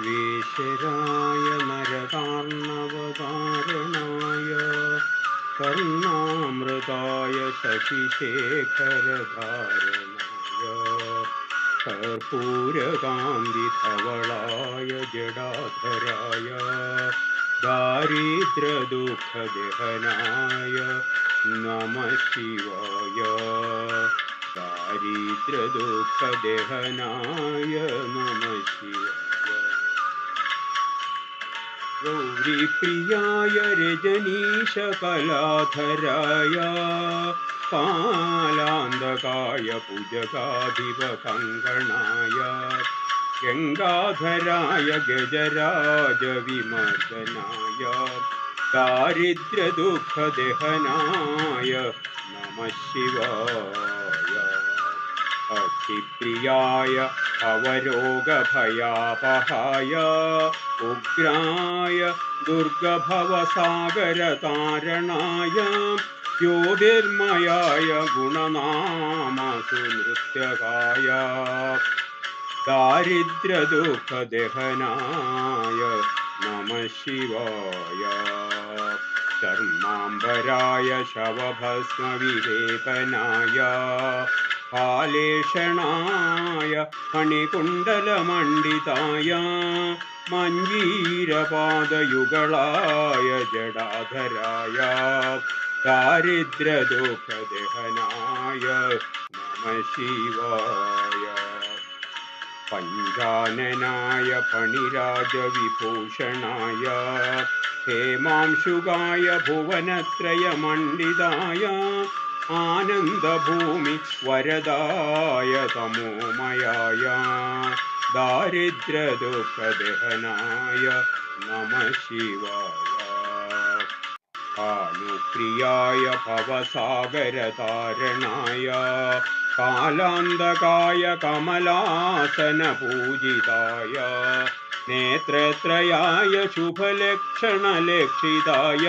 वेशराय नरकार्णवकारणाय कर्णामृताय शशिशेखरधारणाय कर्पूरकान्तिधवलाय जडाधराय दारिद्र्यदुःखदहनाय नमः शिवाय दारिद्र्यदुःखदहनाय नमः शिवाय गौरी गौरीप्रियाय रजनीशकलाधराय कालान्धकाय पूजकाधिपकङ्कणाय गङ्गाधराय गजराजविमर्दनाय दारिद्र्यदुःखदहनाय नमः शिवाय अक्षिप्रियाय अवरोगभयापहाय उग्राय दुर्गभवसागरतारणाय ज्योतिर्मयाय गुणनामसुनृत्यकाय दारिद्र्यदुःखदहनाय नमः शिवाय शर्माम्बराय शवभस्मविलेपनाय लेशणाय हणिकुण्डलमण्डिताय मञ्जीरपादयुगलाय जडाधराय दारिद्रदोकहनाय नमः शिवाय पञ्जाननाय फणिराजविभूषणाय हेमांशुगाय भुवनत्रयमण्डिताय आनन्दभूमि वरदाय तमोमयाय दारिद्र्यदुःखदहनाय नमः शिवाय कानुप्रियाय भवसागरतारणाय कालान्धकाय कमलासनपूजिताय नेत्रत्रयाय शुभलक्षणलक्षिताय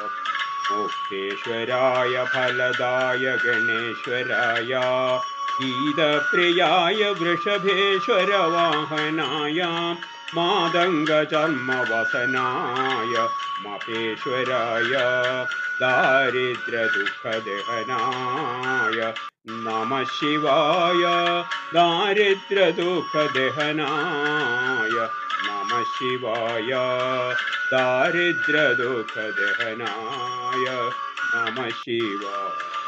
मुक्तेश्वराय फलदाय गणेश्वराय गीतप्रियाय वृषभेश्वरवाहनाय मादङ्गचर्मवसनाय मपेश्वराय दारिद्रदुःखदहनाय नमः शिवाय दारिद्रदुःखदहनाय नमः शिवाय दारिद्र्यदुःखदहनाय नमः शिवाय